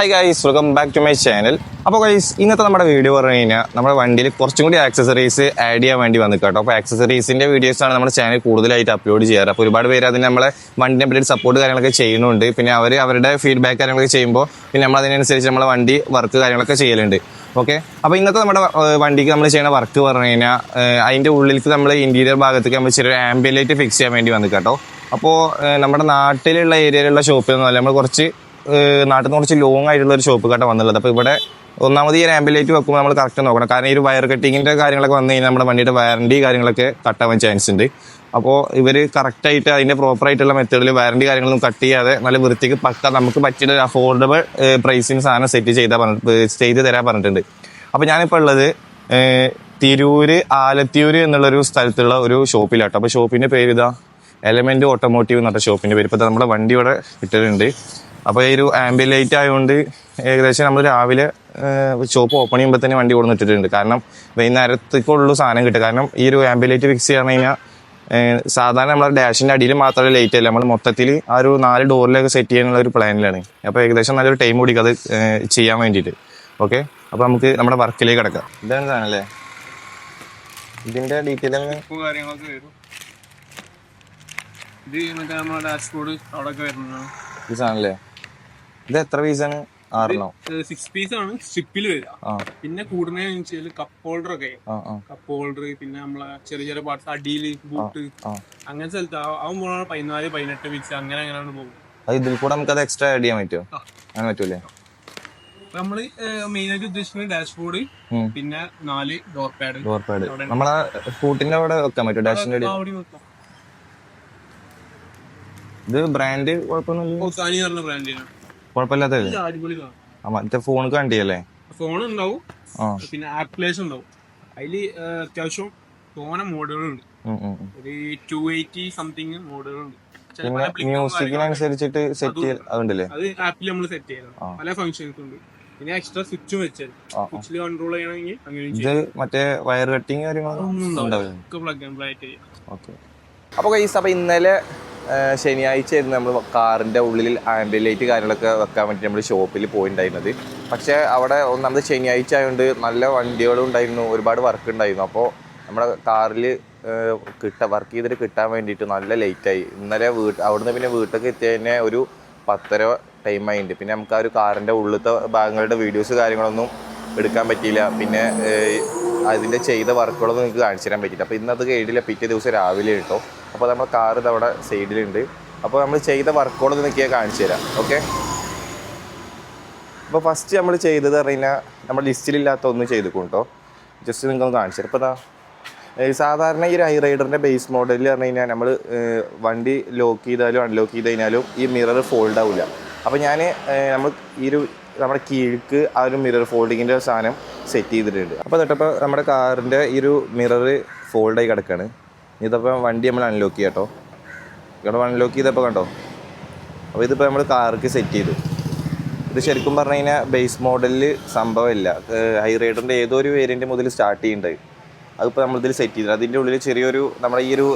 Hi guys welcome back to my channel അപ്പോൾ guys ഇന്നത്തെ നമ്മുടെ വീഡിയോ പറഞ്ഞു കഴിഞ്ഞാൽ നമ്മുടെ വണ്ടിയിൽ കുറച്ചും കൂടി ആക്സസറീസ് ആഡ് ചെയ്യാൻ വേണ്ടി വന്നു കേട്ടോ അപ്പോൾ ആക്സസറീസിന്റെ വീഡിയോസാണ് നമ്മുടെ ചാനൽ കൂടുതലായിട്ട് അപ്ലോഡ് ചെയ്യാറ്. അപ്പോൾ ഒരുപാട് പേര് അതിന് നമ്മളെ വണ്ടിനെ പറ്റി സപ്പോർട്ട് കാര്യങ്ങളൊക്കെ ചെയ്യുന്നുണ്ട്. പിന്നെ അവർ അവരുടെ ഫീഡ്ബാക്ക് കാര്യങ്ങളൊക്കെ ചെയ്യുമ്പോൾ പിന്നെ നമ്മൾ അതിനനുസരിച്ച് നമ്മളെ വണ്ടി വർക്ക് കാര്യങ്ങളൊക്കെ ചെയ്യലുണ്ട്. ഓക്കെ അപ്പോൾ ഇന്നത്തെ നമ്മുടെ വണ്ടിക്ക് നമ്മൾ ചെയ്യുന്ന വർക്ക് പറഞ്ഞു കഴിഞ്ഞാൽ അതിന്റെ ഉള്ളിലേക്ക് നമ്മൾ ഇന്റീരിയർ ഭാഗത്തേക്ക് നമ്മൾ ചെറിയൊരു ആംബിയലൈറ്റ് ഫിക്സ് ചെയ്യാൻ വേണ്ടി വന്നു കേട്ടോ. അപ്പോൾ നമ്മുടെ നാട്ടിലുള്ള ഏരിയയിലുള്ള ഷോപ്പിൽ നിന്നല്ല നമ്മൾ കുറച്ച് നാട്ടിൽ നിന്ന് കുറച്ച് ലോങ് ആയിട്ടുള്ള ഒരു ഷോപ്പ് കട്ട വന്നുള്ളത് അപ്പോൾ ഇവിടെ ഒന്നാമത് ഈ ആംബുലേറ്റ് വെക്കുമ്പോൾ നമ്മൾ കറക്റ്റ് നോക്കണം. കാരണം ഈ ഒരു വയർ കട്ടിങ്ങിന്റെ കാര്യങ്ങളൊക്കെ വന്നു കഴിഞ്ഞാൽ നമ്മുടെ വണ്ടിയുടെ വാറണ്ടി കാര്യങ്ങളൊക്കെ കട്ടാവാൻ ചാൻസ് ഉണ്ട്. അപ്പോൾ ഇവർ കറക്റ്റായിട്ട് അതിന്റെ പ്രോപ്പർ ആയിട്ടുള്ള മെത്തേഡിൽ വാറണ്ടി കാര്യങ്ങളൊന്നും കട്ട് ചെയ്യാതെ നല്ല വൃത്തിക്ക് പക്ക നമുക്ക് പറ്റിയ ഒരു അഫോർഡബിൾ പ്രൈസിന് സാധനം സെറ്റ് ചെയ്താൽ പറഞ്ഞിട്ട് ചെയ്ത് തരാൻ പറഞ്ഞിട്ടുണ്ട്. അപ്പോൾ ഞാനിപ്പോൾ ഉള്ളത് തിരൂര് ആലത്തിയൂര് എന്നുള്ളൊരു സ്ഥലത്തുള്ള ഒരു ഷോപ്പിലാട്ടോ അപ്പോൾ ഷോപ്പിന്റെ പേര് ഇതാ എലമെന്റ് ഓട്ടോമോട്ടീവ് എന്ന് പറഞ്ഞ ഷോപ്പിന്റെ പേര്. ഇപ്പോൾ നമ്മുടെ വണ്ടി ഇവിടെ ഇട്ടിട്ടുണ്ട് അപ്പോൾ ഈ ഒരു ആംബിലൈറ്റ് ആയതുകൊണ്ട് ഏകദേശം നമ്മൾ രാവിലെ ഷോപ്പ് ഓപ്പൺ ചെയ്യുമ്പോൾ തന്നെ വണ്ടി കൊടുന്ന് ഇട്ടിട്ടുണ്ട്. കാരണം വൈകുന്നേരത്തേക്കുള്ള സാധനം കിട്ടുക കാരണം ഈ ഒരു ആംബിലൈറ്റ് ഫിക്സ് ചെയ്യാൻ കഴിഞ്ഞാൽ സാധാരണ നമ്മുടെ ഡാഷിന്റെ അടിയിൽ മാത്രമേ ലൈറ്റ് അല്ല. നമ്മൾ മൊത്തത്തിൽ ആ ഒരു നാല് ഡോറിലൊക്കെ സെറ്റ് ചെയ്യാനുള്ള ഒരു പ്ലാനിലാണ് അപ്പോൾ ഏകദേശം നല്ലൊരു ടൈം കൂടി അത് ചെയ്യാൻ വേണ്ടിയിട്ട്. ഓക്കെ അപ്പോൾ നമുക്ക് നമ്മുടെ വർക്കിലേക്ക് കിടക്കാം. ഇതാണ് സാധനം അല്ലേ? ഇതിന്റെ ഡീറ്റെയിൽ കാര്യങ്ങളൊക്കെ വരും. ഇത് മറ്റേ നമ്മുടെ ഡാഷ്ബോർഡ് അവിടെ ഒക്കെ വരുന്നതാണ്. ഈ സാധനല്ലേ? ഇത് എത്ര പീസാണ് ആറെണ്ണോ സിക്സ് പീസ് ആണ്. സ്ട്രിപ്പിൽ വരിക. ആ. പിന്നെ കൂടുന്ന വെച്ചാൽ കപ്പ് ഹോൾഡർ ഒക്കെ. ആ ആ. കപ്പ് ഹോൾഡർ പിന്നെ നമ്മളെ ചെറിയ ചെറിയ പാർട്സ് അടിയിൽ ബൂട്ട് ആ അങ്ങനത്തെ സ്ഥലത്ത് ആവുമ്പോൾ പതിനാല് പതിനെട്ട് പീസ് അങ്ങനെ അങ്ങനെയാണ് പോകും അത് ഇതിൽ കൂടെ നമുക്ക് അത് എക്സ്ട്രാ ആഡ് ചെയ്യാൻ പറ്റുമോ? ആ. അങ്ങനെ പറ്റൂലേ? അപ്പൊ നമ്മൾ മെയിൻ ആയിട്ട് ഉദ്ദേശിക്കുന്നത് ഡാഷ്ബോർഡ് ഉം. പിന്നെ നാല് ഡോർ പാഡ് ഡോർ പാഡ് നമ്മളെ സ്കൂട്ടിന്റെ അവിടെ വെക്കാൻ പറ്റുമോ? ഡാഷിന്റെ അടി അവിടെ വെക്കാം. ഇത് ബ്രാൻഡ് കുഴപ്പമൊന്നുമില്ല. കുഴപ്പമില്ലാത്തത്. മറ്റേ ഫോൺ കണ്ടിയല്ലേ? ഫോൺ ഉണ്ടാവും. പിന്നെ ആപ്ലിക്കേഷൻ ഉണ്ടാവും. അതിൽ അത്യാവശ്യം തോനെ മോഡലുകളുണ്ട്. ഒരു ടു എയ്റ്റി സംതിങ് മോഡലുകളുണ്ട് മ്യൂസിക്കിനനുസരിച്ചിട്ട് സെറ്റ് അതുണ്ടല്ലേ? അത് ആപ്പിൽ നമ്മൾ സെറ്റ് ചെയ്യണം പല ഫംഗ്ഷൻസ് ഉണ്ട്. പിന്നെ എക്സ്ട്രാ സ്വിച്ചും വെച്ചാൽ. സ്വിച്ചിൽ കൺട്രോൾ ചെയ്യണമെങ്കിൽ അങ്ങനെ ഇത് മറ്റേ വയർ കട്ടിങ് കാര്യങ്ങളൊന്നും പ്ലഗ് ആൻഡ് ആയിട്ട് ചെയ്യാം. ഓക്കെ അപ്പോൾ കൈസ് അപ്പോൾ ഇന്നലെ ആ, ശനിയാഴ്ച ആയിരുന്നു നമ്മൾ കാറിന്റെ ഉള്ളിൽ ആംബുലൈറ്റ് കാര്യങ്ങളൊക്കെ വെക്കാൻ വേണ്ടി നമ്മൾ ഷോപ്പിൽ പോയിണ്ടായിരുന്നത്. പക്ഷേ അവിടെ ഒന്നാമത് ശനിയാഴ്ച ആയതുകൊണ്ട് നല്ല വണ്ടികളും ഉണ്ടായിരുന്നു ഒരുപാട് വർക്ക് ഉണ്ടായിരുന്നു. അപ്പോൾ നമ്മുടെ കാറിൽ കിട്ട വർക്ക് ചെയ്തിട്ട് കിട്ടാൻ വേണ്ടിയിട്ട് നല്ല ലേറ്റായി ഇന്നലെ വീട്ട് അവിടുന്ന് പിന്നെ വീട്ടിലേക്ക് എത്തിയതിനെ ഒരു പത്തര ടൈം ആയിട്ടുണ്ട് പിന്നെ നമുക്ക് ആ ഒരു കാറിന്റെ ഉള്ളിലത്തെ ഭാഗങ്ങളുടെ വീഡിയോസ് കാര്യങ്ങളൊന്നും എടുക്കാൻ പറ്റിയില്ല. പിന്നെ അതിന്റെ ചെയ്ത വർക്കുകളൊന്നും നിങ്ങൾക്ക് കാണിച്ചു തരാൻ പറ്റിയില്ല. അപ്പോൾ ഇന്നത് കേടില്ല പിറ്റേ ദിവസം രാവിലെ കേട്ടോ. അപ്പോൾ നമ്മൾ കാർ ഇത് അവിടെ സൈഡിലുണ്ട് അപ്പോൾ നമ്മൾ ചെയ്ത വർക്കുകൾ ഞാൻ കാണിച്ചു തരാം. ഓക്കെ അപ്പോൾ ഫസ്റ്റ് നമ്മൾ ചെയ്തത് പറഞ്ഞാൽ നമ്മൾ ലിസ്റ്റിലില്ലാത്ത ഒന്നും ചെയ്തു കേട്ടോ ജസ്റ്റ് നിങ്ങൾക്കൊന്ന് കാണിച്ചു തരാം. ഇപ്പോൾ സാധാരണ ഈ ഹൈ റൈഡറിന്റെ ബേസ് മോഡലിൽ പറഞ്ഞു കഴിഞ്ഞാൽ നമ്മൾ വണ്ടി ലോക്ക് ചെയ്താലും അൺലോക്ക് ചെയ്ത് കഴിഞ്ഞാലും ഈ മിറർ ഫോൾഡ് ആവില്ല അപ്പോൾ ഞാൻ നമ്മൾ ഈ ഒരു നമ്മുടെ കീഴ്ക്ക് ആ ഒരു മിറർ ഫോൾഡിങ്ങിന്റെ സാധനം സെറ്റ് ചെയ്തിട്ടുണ്ട്. അപ്പോൾ തൊട്ടപ്പോൾ നമ്മുടെ കാറിന്റെ ഈ ഒരു മിറർ ഫോൾഡായി കിടക്കുകയാണ് ഇതപ്പോൾ വണ്ടി നമ്മൾ അൺലോക്ക് ചെയ്യാം കേട്ടോ ഇവിടെ അൺലോക്ക് ചെയ്തപ്പോൾ കണ്ടോ? അപ്പോൾ ഇതിപ്പോൾ നമ്മൾ കാർക്ക് സെറ്റ് ചെയ്തു. ഇത് ശരിക്കും പറഞ്ഞു കഴിഞ്ഞാൽ ബേസ് മോഡലിൽ സംഭവമില്ല. ഹൈ റൈഡറിന്റെ ഏതോ ഒരു വേരിയന്റ് മുതൽ സ്റ്റാർട്ട് ചെയ്യുന്നുണ്ട് അതിപ്പോൾ നമ്മളിതിൽ സെറ്റ് ചെയ്തു അതിന്റെ ഉള്ളിൽ ചെറിയൊരു നമ്മുടെ ഈ ഒരു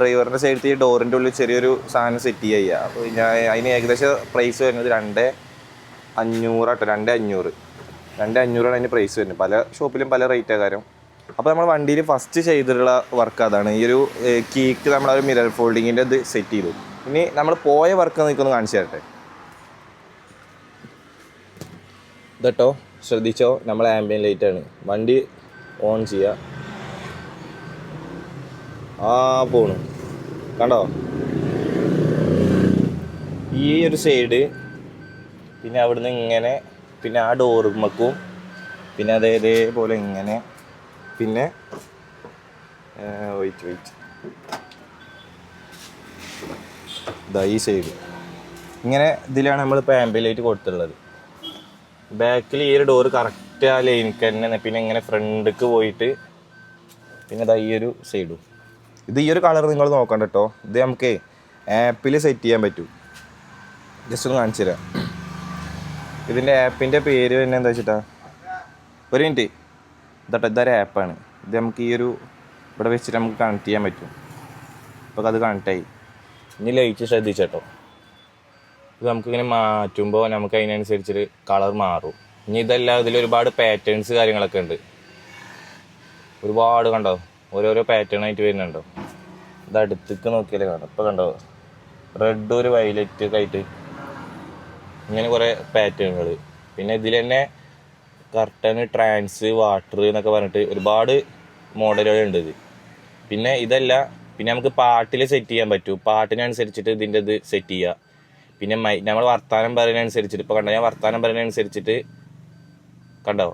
ഡ്രൈവറിന്റെ സൈഡിൽ ഈ ഡോറിന്റെ ഉള്ളിൽ ചെറിയൊരു സാധനം സെറ്റ് ചെയ്യുക അപ്പോൾ ഞാൻ അതിന് ഏകദേശം പ്രൈസ് വരുന്നത് രണ്ട് അഞ്ഞൂറാട്ടോ രണ്ട് അഞ്ഞൂറ്. രണ്ട് അഞ്ഞൂറാണ് അതിന്റെ പ്രൈസ് വരുന്നത്. പല ഷോപ്പിലും പല റേറ്റ് കാര്യം അപ്പോൾ നമ്മൾ വണ്ടിയിൽ ഫസ്റ്റ് ചെയ്തിട്ടുള്ള വർക്ക് അതാണ്. ഈ ഒരു കീക്ക് നമ്മൾ ഒരു മിറർ ഫോൾഡിങ്ങിന്റെ ഇത് സെറ്റ് ചെയ്തു. ഇനി നമ്മൾ പോയ വർക്ക് നിൽക്കൊന്ന് കാണിച്ചു തരട്ടെ? ഇതട്ടോ ശ്രദ്ധിച്ചോ? നമ്മൾ ആംബിയൻ ലൈറ്റ് ആണ്. വണ്ടി ഓൺ ചെയ്യുക ആ പോണു. കണ്ടോ? ഈ ഒരു സൈഡ് പിന്നെ അവിടുന്ന് ഇങ്ങനെ പിന്നെ ആ ഡോറുമ്മക്കും പിന്നെ അതേ ഇതേപോലെ ഇങ്ങനെ പിന്നെ വെയിറ്റ് വെയിറ്റ് ഈ സൈഡ് ഇങ്ങനെ ഇതിലാണ് നമ്മൾ നമ്മളിപ്പോൾ ആംബിലൈറ്റ് കൊടുത്തുള്ളത് ബാക്കിൽ ഈ ഒരു ഡോറ് കറക്റ്റ് ആ ലൈനിക്ക് തന്നെ പിന്നെ ഇങ്ങനെ ഫ്രണ്ടിക്ക് പോയിട്ട് പിന്നെ ഈ ഒരു സൈഡും ഇത് ഈ ഒരു കളർ നിങ്ങൾ നോക്കണ്ട കേട്ടോ ഇത് നമുക്ക് ആപ്പിൽ സെറ്റ് ചെയ്യാൻ പറ്റും. ജസ്റ്റ് ഒന്ന് കാണിച്ചു തരാം. ഇതിന്റെ ആപ്പിന്റെ പേര് തന്നെ എന്താ വെച്ചിട്ടാ? ഒരു മിനിറ്റ് ഇതട്ടോ ഇതൊരു ആപ്പാണ് ഇത് നമുക്ക് ഈ ഒരു ഇവിടെ വെച്ചിട്ട് നമുക്ക് കണക്ട് ചെയ്യാൻ പറ്റും. അപ്പോൾ അത് കണക്റ്റായി ഇനി ലൈറ്റ് ശ്രദ്ധിച്ചേട്ടോ. ഇത് നമുക്കിങ്ങനെ മാറ്റുമ്പോൾ നമുക്ക് അതിനനുസരിച്ചിട്ട് കളർ മാറും. ഇനി ഇതെല്ലാം ഇതിൽ ഒരുപാട് പാറ്റേൺസ് കാര്യങ്ങളൊക്കെ ഉണ്ട്. ഒരുപാട് കണ്ടോ? ഓരോരോ പാറ്റേൺ ആയിട്ട് വരുന്നുണ്ടോ? ഇത് അടുത്തേക്ക് നോക്കിയാലേ കാണാം. ഇപ്പോൾ കണ്ടോ? റെഡ് ഒരു വയലറ്റ് ഒക്കെ ആയിട്ട് ഇങ്ങനെ കുറേ പാറ്റേണുകൾ പിന്നെ ഇതിൽ തന്നെ കർട്ടൻ ട്രാൻസ് വാട്ടർ എന്നൊക്കെ പറഞ്ഞിട്ട് ഒരുപാട് മോഡലുകൾ ഉണ്ട് ഇത്. പിന്നെ ഇതല്ല പിന്നെ നമുക്ക് പാട്ടിൽ സെറ്റ് ചെയ്യാൻ പറ്റും. പാട്ടിനനുസരിച്ചിട്ട് ഇതിന്റെ ഇത് സെറ്റ് ചെയ്യുക പിന്നെ മൈ നമ്മൾ വർത്താനം പറയുന്നതനുസരിച്ചിട്ട് ഇപ്പോൾ കണ്ടോ ഞാൻ വർത്താനം പറയുന്നതനുസരിച്ചിട്ട് കണ്ടോ?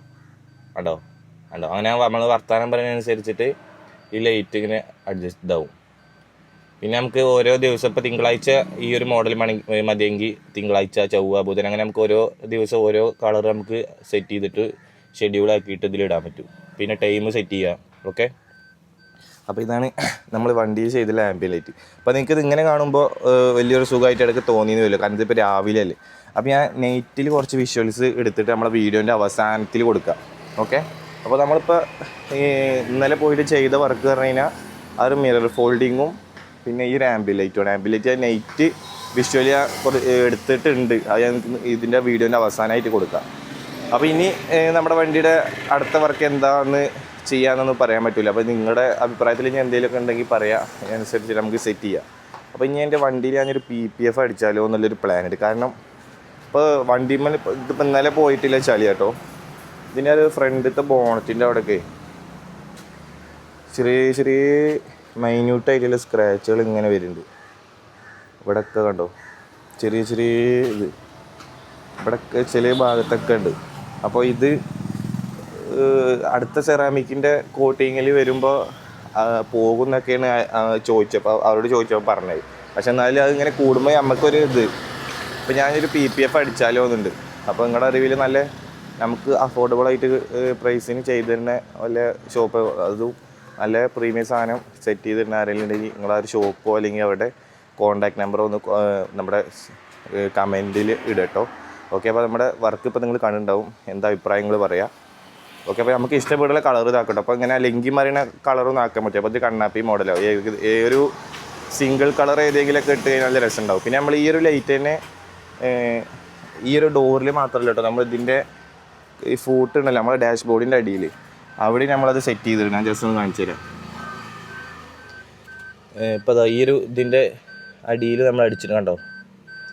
കണ്ടോ? കണ്ടോ? അങ്ങനെ നമ്മൾ വർത്താനം പറയുന്നതനുസരിച്ചിട്ട് ഈ ലൈറ്റ് ഇങ്ങനെ അഡ്ജസ്റ്റ് ഇതാവും. പിന്നെ നമുക്ക് ഓരോ ദിവസം ഇപ്പോൾ തിങ്കളാഴ്ച ഈ ഒരു മോഡൽ മണി മതിയെങ്കിൽ തിങ്കളാഴ്ച ചൊവ്വ ബുധൻ അങ്ങനെ നമുക്ക് ഓരോ ദിവസം ഓരോ കളർ നമുക്ക് സെറ്റ് ചെയ്തിട്ട് ഷെഡ്യൂൾ ആക്കിയിട്ട് ഇതിലിടാൻ പറ്റും. പിന്നെ ടൈം സെറ്റ് ചെയ്യുക ഓക്കെ അപ്പോൾ ഇതാണ് നമ്മൾ വണ്ടിയിൽ ചെയ്ത ലാമ്പ് ലൈറ്റ് അപ്പോൾ നിങ്ങൾക്ക് ഇത് ഇങ്ങനെ കാണുമ്പോൾ വലിയൊരു സുഖമായിട്ട് ഇടയ്ക്ക് തോന്നിയെന്ന് വരില്ല. കാരണം ഇതിപ്പോൾ രാവിലെ അല്ലേ? അപ്പോൾ ഞാൻ നൈറ്റിൽ കുറച്ച് വിഷ്വൽസ് എടുത്തിട്ട് നമ്മളെ വീഡിയോന്റെ അവസാനത്തിൽ കൊടുക്കാം. ഓക്കെ അപ്പോൾ നമ്മളിപ്പോൾ ഇന്നലെ പോയിട്ട് ചെയ്ത വർക്ക് പറഞ്ഞു കഴിഞ്ഞാൽ ആ ഒരു മിറർ ഫോൾഡിങ്ങും പിന്നെ ഈ ഒരു ആംബിലൈറ്റുമാണ് ആംബിലൈറ്റ് നൈറ്റ് വിഷ്വലി എടുത്തിട്ടുണ്ട്. അത് ഞാൻ ഇതിന്റെ വീഡിയോന്റെ അവസാനമായിട്ട് കൊടുക്കാം. അപ്പോൾ ഇനി നമ്മുടെ വണ്ടിയുടെ അടുത്ത വർക്ക് എന്താണെന്ന് ചെയ്യാമെന്നൊന്നും പറയാൻ പറ്റില്ല അപ്പോൾ നിങ്ങളുടെ അഭിപ്രായത്തിൽ ഞാൻ എന്തെങ്കിലുമൊക്കെ ഉണ്ടെങ്കിൽ പറയാം. അതിനനുസരിച്ച് നമുക്ക് സെറ്റ് ചെയ്യാം. അപ്പോൾ ഇനി എന്റെ വണ്ടിയിൽ ഞാനൊരു പി പി എഫ് അടിച്ചാലോ എന്നുള്ളൊരു പ്ലാൻ ഉണ്ട്. കാരണം ഇപ്പോൾ വണ്ടിമേൽ ഇതിപ്പോൾ ഇന്നലെ പോയിട്ടില്ല ചളി കേട്ടോ. ഇതിന്റെ ഒരു ഫ്രണ്ടിലത്തെ ബോണറ്റിന്റെ അവിടെയൊക്കെ. ചെറിയ ചെറിയ മൈന്യൂട്ടായിട്ടുള്ള സ്ക്രാച്ചുകൾ ഇങ്ങനെ വരുന്നുണ്ട്. ഇവിടെയൊക്കെ കണ്ടോ? ചെറിയ ചെറിയ ഇത്. ഇവിടെയൊക്കെ ചില ഭാഗത്തൊക്കെ ഉണ്ട്. അപ്പോൾ ഇത് അടുത്ത സെറാമിക്കിന്റെ കോട്ടിങ്ങിൽ വരുമ്പോൾ പോകുന്നൊക്കെയാണ് ചോദിച്ചപ്പോൾ അവരോട് ചോദിച്ചപ്പോൾ പറഞ്ഞത്. പക്ഷെ എന്നാലും അതിങ്ങനെ കൂടുമ്പോൾ നമുക്കൊരു ഇത്. ഇപ്പം ഞാനൊരു പി പി എഫ് അടിച്ചാലോ എന്നുണ്ട്. അപ്പോൾ നിങ്ങളുടെ അറിവിൽ നല്ല നമുക്ക് അഫോർഡബിൾ ആയിട്ട് പ്രൈസിന് ചെയ്തു തരുന്ന വല്ല ഷോപ്പ് അതും നല്ല പ്രീമിയം സാധനം സെറ്റ് ചെയ്തിരുന്ന ആരെങ്കിലും ഉണ്ടെങ്കിൽ നിങ്ങളാ ഷോപ്പോ അല്ലെങ്കിൽ അവരുടെ കോണ്ടാക്ട് നമ്പറോ ഒന്ന് നമ്മുടെ കമന്റിൽ ഇടട്ടോ ഓക്കെ അപ്പോൾ നമ്മുടെ വർക്ക് ഇപ്പോൾ നിങ്ങൾ കണ്ടുണ്ടാവും എന്താ അഭിപ്രായങ്ങൾ പറയാം? ഓക്കെ അപ്പോൾ നമുക്ക് ഇഷ്ടപ്പെടുന്ന കളർ ഇതാക്കട്ടോ. അപ്പോൾ ഇങ്ങനെ ലെങ്കി മറിയണ കളറൊന്നും ആക്കാൻ പറ്റും. അപ്പോൾ ഇത് കണ്ണാപ്പി മോഡലോ ഏതൊരു ഒരു സിംഗിൾ കളർ ഏതെങ്കിലുമൊക്കെ ഇട്ട് കഴിഞ്ഞാൽ നല്ല രസമുണ്ടാവും. പിന്നെ നമ്മൾ ഈ ഒരു ലൈറ്റ് തന്നെ ഈ ഒരു ഡോറിൽ മാത്രമല്ല കേട്ടോ നമ്മൾ ഇതിന്റെ ഈ ഫൂട്ട് ഉണ്ടല്ലോ നമ്മുടെ ഡാഷ് ബോർഡിന്റെ അടിയിൽ അവിടെ നമ്മളത് സെറ്റ് ചെയ്തിട്ട് ഞാൻ ജസ്റ്റ് ഒന്ന് കാണിച്ചു തരാം. ഇപ്പോൾ ഈ ഒരു ഇതിന്റെ അടിയിൽ നമ്മൾ അടിച്ചിട്ട് കണ്ടോ?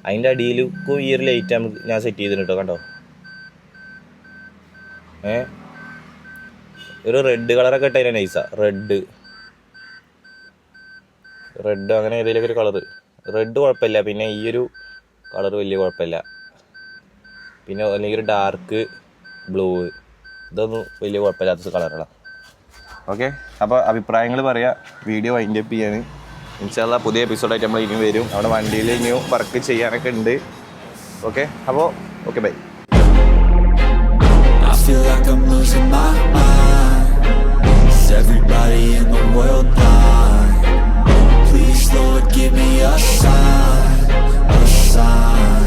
അതിന്റെ അടിയിലേക്കും ഈ ഒരു ലൈറ്റ് നമുക്ക് ഞാൻ സെറ്റ് ചെയ്തിട്ടുണ്ട് കണ്ടോ? ഏ? ഒരു റെഡ് കളറൊക്കെ ഇട്ടതിന് നൈസാ റെഡ് റെഡ് അങ്ങനെ ഏതെങ്കിലും ഒരു കളറ് റെഡ് കുഴപ്പമില്ല. പിന്നെ ഈ ഒരു കളർ വലിയ കുഴപ്പമില്ല. പിന്നെ അല്ലെങ്കിൽ ഒരു ഡാർക്ക് ബ്ലൂ ഇതൊന്നും വലിയ കുഴപ്പമില്ലാത്ത കളറുകളാണ് ഓക്കെ അപ്പോൾ അഭിപ്രായങ്ങൾ പറയാം. വീഡിയോ വൈൻഡ് അപ്പ് ചെയ്യാൻ ഇൻഷാല്ല പുതിയ എപ്പിസോഡായിട്ട് നമ്മൾ ഇനിയും വരും. അവിടെ വണ്ടിയിൽ ഇനിയും വർക്ക് ചെയ്യാനൊക്കെ ഉണ്ട്. ഓക്കെ അപ്പോൾ okay bye feel like I'm losing my mind. Is everybody in the world blind? Please, Lord, give me a sign. A sign.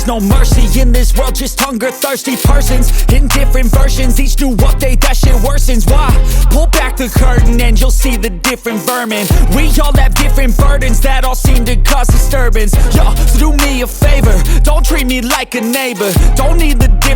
there's no mercy in this world, just hunger thirsty persons in different versions. Each new update, that shit worsens. Why? Pull back the curtain and you'll see the different vermin. We all have different burdens that all seem to cause disturbance. Yo, so do me a favor, don't treat me like a neighbor. Don't need the different.